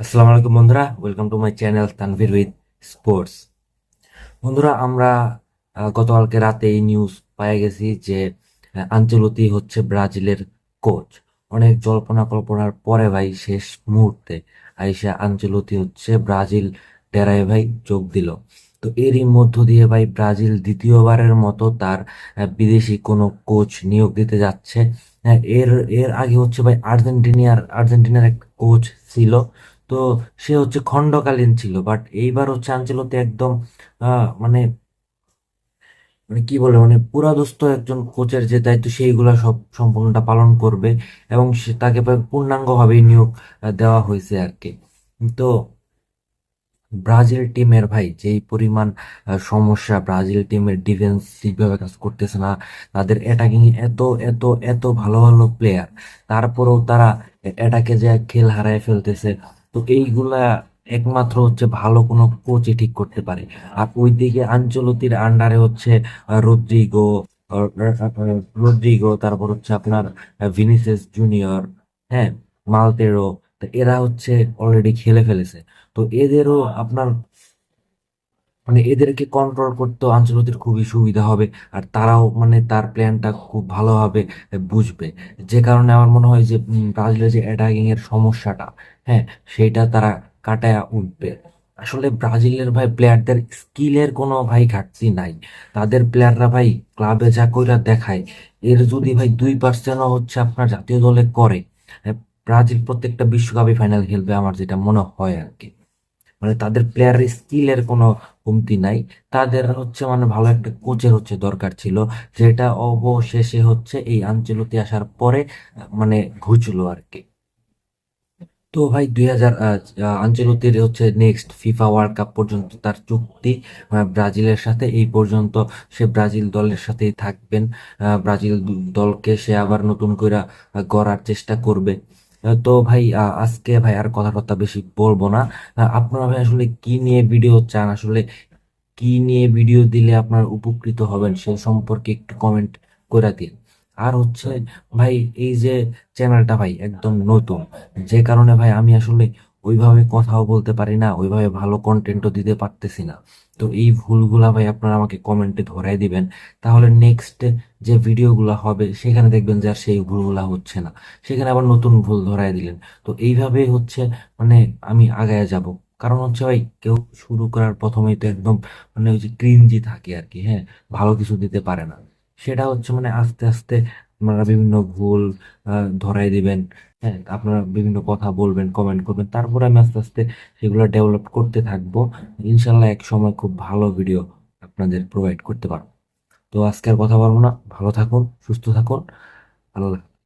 আসসালামু আলাইকুম বন্ধুরা welcome to my channel Tanvir with sports বন্ধুরা আমরা গতকালকে রাতে এই নিউজ পেয়ে গেছি যে আঞ্চলতি হচ্ছে ব্রাজিলের কোচ অনেক জল্পনা কল্পনার পরে ভাই শেষ মুহূর্তে আইসা আঞ্চলতি হচ্ছে ব্রাজিল ডেরায় ভাই যোগ দিল। তো এরই মধ্য দিয়ে ভাই ব্রাজিল দ্বিতীয়বারের মতো তার বিদেশি কোনো কোচ নিয়োগ দিতে যাচ্ছে। হ্যাঁ, এর এর আগে হচ্ছে ভাই আর্জেন্টিনার আর্জেন্টিনার একটা কোচ ছিল তো সে হচ্ছে খণ্ডকালীন ছিল বাট এইবার হচ্ছে আনচেলত্তি একদম মানে মানে কি বলে মানে পুরাদস্ত একজন কোচের যে দায়িত্ব, সেইগুলা সব সম্পূর্ণটা পালন করবে এবং সে, তাকে পূর্ণাঙ্গভাবে নিয়োগ দেওয়া হয়েছে আর কি তো ব্রাজিল টিমের ভাই, যেই পরিমাণ সমস্যা, ব্রাজিল টিমের ডিফেন্স ঠিকভাবে কাজ করতেছে না, তাদের অ্যাটাকিং এত এত এত ভালো ভালো প্লেয়ার তারপরেও তারা অ্যাটাকে যে খেল হারায় ফেলতেছে তো এইগুলা একমাত্র হচ্ছে ভালো কোনো কোচই ঠিক করতে পারে। আর ওইদিকে আঞ্চলতির আন্ডারে হচ্ছে রদ্রিগো রদ্রিগো, তারপর হচ্ছে আপনার ভিনিসেস জুনিয়র হ্যাঁ মালতেরো এরা হচ্ছে অলরেডি খেলে ফেলেছে। তো এদেরও আপনার মানে এদেরকে কন্ট্রোল করতে আনচেলত্তির খুবই সুবিধা হবে। আর তারাও মানে তার প্ল্যানটা খুব ভালোভাবে বুঝবে। যে কারণে আমার মনে হয় যে ব্রাজিলের যে অ্যাটাকিং এর সমস্যাটা হ্যাঁ সেইটা তারা কাটায়া উঠবে। আসলে ব্রাজিলের ভাই প্লেয়ারদের স্কিলের কোনো ভাই ঘাটতি নাই। তাদের প্লেয়াররা ভাই ক্লাবে যা কইরা দেখায় এর যদি ভাই দুই পার্সেন্টও হচ্ছে আপনার জাতীয় দলে করে হ্যাঁ, ব্রাজিল প্রত্যেকটা বিশ্বকাপে ফাইনাল খেলবে আমার যেটা মনে হয় আর কি। মানে তাদের প্লেয়ারের স্কিলের কোনো কমতি নাই। তাদের হচ্ছে মানে ভালো একটা কোচের হচ্ছে দরকার ছিল, যেটা অবশেষে হচ্ছে এই আঞ্চলতি আসার পরে মানে ঘুচলো আর কি। তো ভাই, দুই হাজার আঞ্চলতির হচ্ছে নেক্সট ফিফা ওয়ার্ল্ড কাপ পর্যন্ত তার চুক্তি ব্রাজিলের সাথে। এই পর্যন্ত সে ব্রাজিল দলের সাথেই থাকবেন। ব্রাজিল দলকে সে আবার নতুন করে গড়ার চেষ্টা করবে। তো ভাই আজকে ভাই আর কথা টথা বেশি বলব না। আপনারা ভাই আসলে কি নিয়ে ভিডিও চান? আসলে কি নিয়ে ভিডিও দিলে আপনার উপকৃত হবেন? সে সম্পর্কে একটু কমেন্ট করে দিন। আর হচ্ছে ভাই, এই যে চ্যানেলটা ভাই একদম নতুন, যে কারণে ভাই আমি আসলে ওইভাবে কথাও বলতে পারি না, ওইভাবে ভালো কন্টেন্টও দিতে পারতেছি না। তো এই ভুলগুলা ভাই আপনারা আমাকে কমেন্টে ধরাই দিবেন। তাহলে নেক্সট যে ভিডিওগুলো হবে, সেখানে দেখবেন যে আর সেই ভুলগুলা হচ্ছে না। সেখানে আবার নতুন ভুল ধরাই দিলেন। তো এইভাবে হচ্ছে মানে আমি আগায় যাব। কারণ হচ্ছে ভাই, কেউ শুরু করার প্রথমেই তো একদম মানে ওই যে ক্রিঞ্জি থাকে আর কি হ্যাঁ? ভালো কিছু দিতে পারে না। সেটা হচ্ছে মানে আস্তে আস্তে আপনারা বিভিন্ন ভুল ধরাই দিবেন। হ্যাঁ আপনারা বিভিন্ন কথা বলবেন কমেন্ট করবেন। তারপরে আমি আস্তে আস্তে সেগুলো ডেভেলপ করতে থাকব। ইনশাল্লাহ এক সময় খুব ভালো ভিডিও আপনাদের প্রোভাইড করতে পারব। তো আজকের কথা বলব না। ভালো থাকুন, সুস্থ থাকুন। হাফেজ।